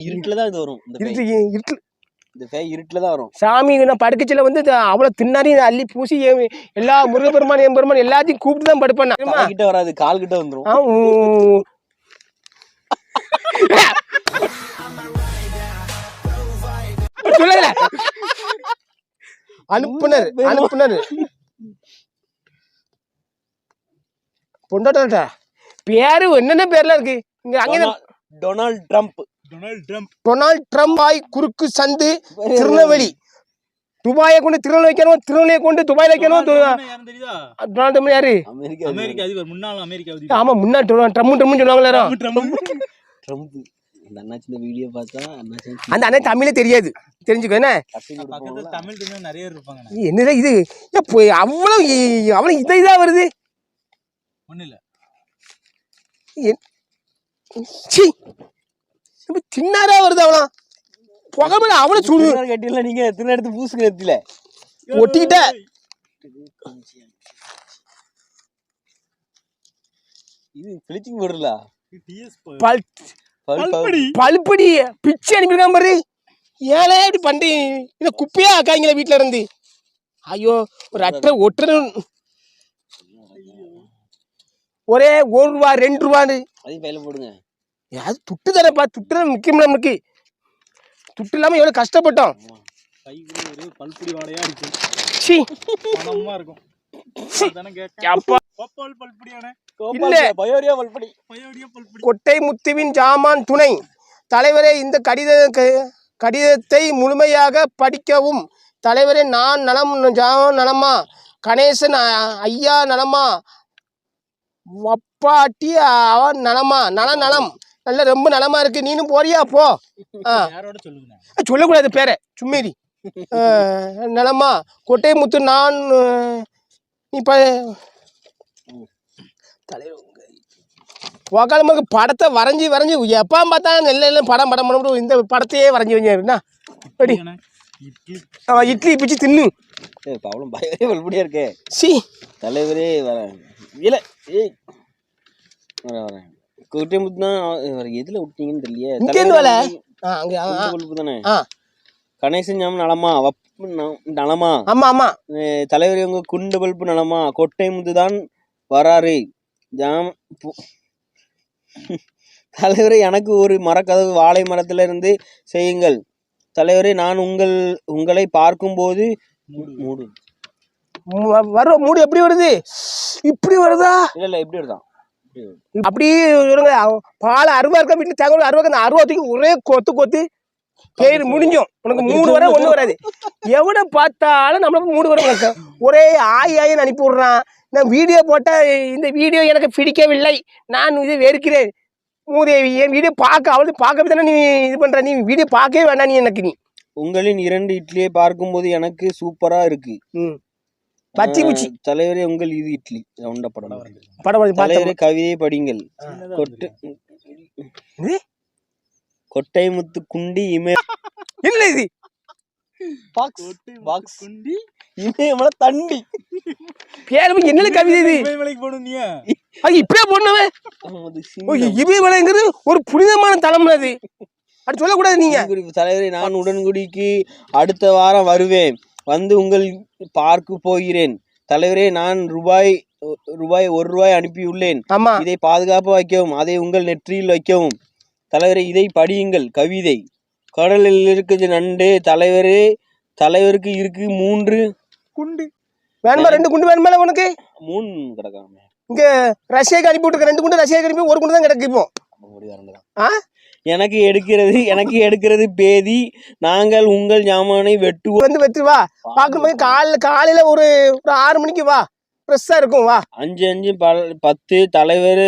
இருட்டுல தான் இது வரும் இந்த பேய். இருட்டு இருட்டு இந்த பேய் இருட்டுல தான் வரும். சாமி நான் படுக்கச்சில வந்து அவ்வளோ தின்னாரி அள்ளி பூசி எல்லா முருகப்பெருமான் என் பெருமான் எல்லாத்தையும் கூப்பிட்டு தான் படுப்பேன் நான். கிட்ட வராது கால் கிட்ட. சொல்லல. அனுப்புனர் அனுப்புனர். பொண்டாட்டா பேரு என்னென்ன பேர்லாம் இருக்கு? இங்க அங்கே Dona- Donald Trump. Donald Trump. Donald Trump ஆய் குறுக்கு சந்து திருநெல்வேலி. துபாயை கொண்டு திருநெல்வேலி வைக்கணும்? திருநெல்வேலியை கொண்டு துபாயில் வைக்கணும்? டொனால்ட் ட்ரம்ப் யாரு? அமெரிக்கா அமெரிக்க அதிபர் முன்னாள் அமெரிக்க ஆமா முன்னாடி ட்ரம்ப் ட்ரம்ப் சொல்லுவாங்களே எல்லாரும். ட்ரம்ப் அந்த அண்ணாச்சி இந்த வீடியோ பார்த்தா அண்ணாச்சி அந்த அண்ணன் தமிழே தெரியாது. தெரிஞ்சுக்கோ என்ன? தமிழ் நிறைய பேர் இருப்பாங்க. இது? என்னடா இது எப்போ அவ்வளோ அவ்வளோ இதை இதா வருது? ஒண்ணு இல்ல. தின்னாரா வருது அவனா புகமல அவ்வளோ சுடு. கட்டில நீங்க திருநெல் எடுத்து பூசுங்க நெத்தில ஒட்டிக்கிட்ட. இது பிளிச்சிங் போடுறல டிஎஸ் பல் பல்படி. பழுப்படி பிச்சை அனுப்பியிருக்கான் பாரு. ஏழை இப்படி பண்ணி இந்த குப்பையா ஆக்காங்களே வீட்டில் இருந்து. ஐயோ ஒரு அட்டை ஒட்டுற ஒரே ஒரு ரூபா ரெண்டு ரூபான்னு. அதையும் பையில போடுங்க. அது துட்டு தானேப்பா துட்டு தான் முக்கியம் நமக்கு துட்டு இல்லாமல் எவ்வளோ கஷ்டப்பட்டோம். கைக்குள்ள ஒரே பல்படி வாடையா இருக்கு. சி. மனமா இருக்கும். அதானே கேட்டேன். அப்பா. கோபால் பல்படியான இல்ல. பயோரியா பல்படி. பயோடிய பல்படி. கொட்டை முத்துவின் ஜாமான் துணை. தலைவரே இந்த கடித கடிதத்தை முழுமையாக படிக்கவும். தலைவரே நான் நலம் ஜாமான் நலமா? கணேசன் ஐயா நலமா? வப்பாட்டி அவன் நலமா? நல நலம். நல்ல ரொம்ப நலமா இருக்கு. நீனும் போறியா? போ. ஆ. யாரோட சொல்லுங்க அஹ் சொல்லக்கூடாது பேரை. சும்மேரி நலமா. கொட்டை முத்து நான் நீ ப தலைவர் உக்காலமாக படத்தை வரைஞ்சி வரைஞ்சி எப்போ பார்த்தா நெல்ல எல்லாம் படம் படம் படம் இந்த படத்தையே வரைஞ்சி வஞ்சாருண்ணா எப்படி இட்லி. அவன் இட்லி பிச்சு தின்னு. ஏய் பவளம் பயோரியா பல்படியா இருக்கே. சி. தலைவரே வரேன் இல்ல ஏய். வரேன் வரேன். கோட்டை முத்துனா வர எதுல விட்டீங்கன்னு தெரியலையே. இங்க இருந்து தலைவரே வேலை? ஆ அங்கே ஆ ஆ, பல்பு தானே? ஆ. கணேசன் ஞாபகம் நலமா? வப்பு ந- நலமா? ஆமாம் அஹ் தலைவர் உங்க குண்டு பல்பு நலமா? கொட்டை முத்து தான் வராரு. ஜாம் பு- தலைவரே எனக்கு ஒரு மரக்கதவு வாழை மரத்துல இருந்து செய்யுங்கள். தலைவரே நான் உங்கள் உங்களை பார்க்கும்போது மூடு வர மூடு எப்படி வருது? இப்படி வருதா? இல்ல இல்ல எப்படி வருதான். அப்படி சொல்லுங்க பால் அருவா இருக்க வீட்டில் தகவல் அருவா அந்த அருவாத்துக்கு ஒரே கொத்து கொத்து பேர் முடிஞ்சோம். உனக்கு மூணு வர ஒன்றும் வராது. எவனை பார்த்தாலும் நம்மளுக்கு மூணு வர வணக்கம் ஒரே ஆய் ஆயின்னு அனுப்பி விட்றான். நான் வீடியோ போட்டால் இந்த வீடியோ எனக்கு பிடிக்கவில்லை. நான் இது வெறுக்கிறேன். மூதேவி என் வீடியோ பார்க்க அவளுக்கு பார்க்க தானே நீ இது பண்ணுற நீ வீடியோ பார்க்கவே வேண்டாம் நீ எனக்கு நீ. உங்களின் இரண்டு இட்லியை பார்க்கும்போது எனக்கு சூப்பரா இருக்கு. ம். பச்சி குச்சி அஹ் தலைவரே உங்கள் இது இட்லி. ரவுண்ட படம். படம் தலைவரே கவிதையை படிங்கள் கொட்டு? கொட்டை முத்து குண்டி இமே இல்லை இது. பாக்ஸ். பாக்ஸ். குண்டி இமயமல தண்டி. பேர் என்ன கவிதை இது? இமயமலைக்கு நீ அது சின்னம். இவை விலைங்கிறது ஒரு புனிதமான தலம் அது. அது சொல்லக்கூடாது நீங்க. தலைவரே நான் உடன்குடிக்கு அடுத்த வாரம் வருவேன். வந்து உங்கள் பார்க்க போகிறேன். தலைவரே நான் ரூபாய் ரூபாய் ஒரு ரூபாய் அனுப்பியுள்ளேன். இதை பாதுகாப்பாக வைக்கவும் அதை உங்கள் நெற்றியில் வைக்கவும். தலைவரே இதை படியுங்கள் கவிதை. கடலில் இருக்குது நண்டு தலைவரே தலைவருக்கு இருக்கு மூன்று. குண்டு. வேணுமா ரெண்டு குண்டு வேணுமா உனக்கு? மூணு கிடக்காம இங்க ரஷ்யாக்கு அனுப்பி விட்டுருக்க ரெண்டு குண்டு ரஷ்யாக்கு அனுப்பி ஒரு குண்டு தான் கிடக்கு இப்போ. ஆ? எனக்கு எடுக்கிறது எனக்கு எடுக்கிறது பேதி. நாங்கள் உங்கள் ஜாமானை வெட்டுவோம். வந்து வெத்து வா. பார்க்கும்போது காலைல காலையில ஒரு ஒரு ஆறு மணிக்கு வா. ஃப்ரெஷ்ஷாக இருக்கும் வா. அஞ்சு அஞ்சு பல் பத்து தலைவர்